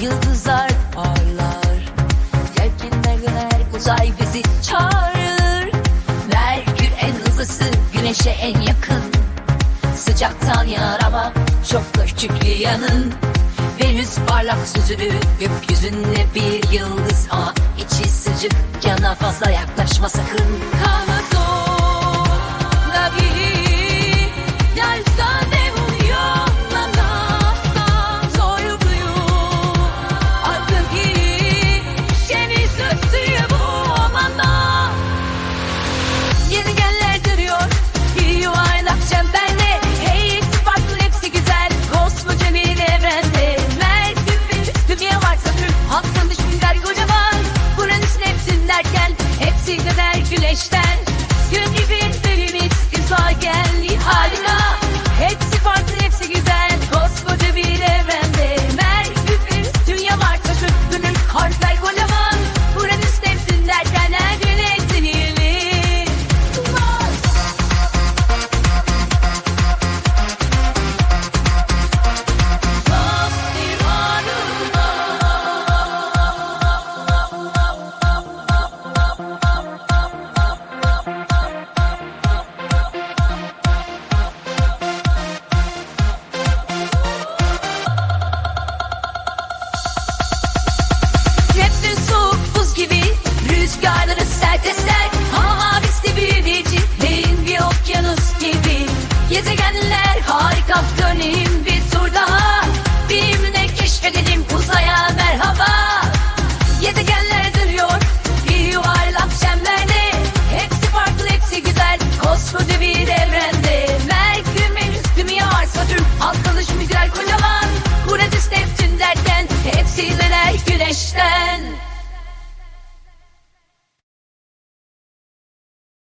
yıldızlar parlar. Yelkenler döner uzay bizi çağırır. Merkür en hızlısı güneşe en yakın. Sıcaktan yanar ama çok küçük bir yanın. Venüs parlak süzülü gökyüzünde bir yıldız. Ama içi sıcak yana fazla yaklaşma sakın. Gibi Rüzgarları sert eser. Hava abisi büyüleyici Derin bir okyanus gibi. Gezegenler harika Döneyim bir tur daha. Bilimle keşfedelim uzaya merhaba. Gezegenler duruyor Bir yuvarlak çemberde Hepsi farklı hepsi güzel. Koskoca bir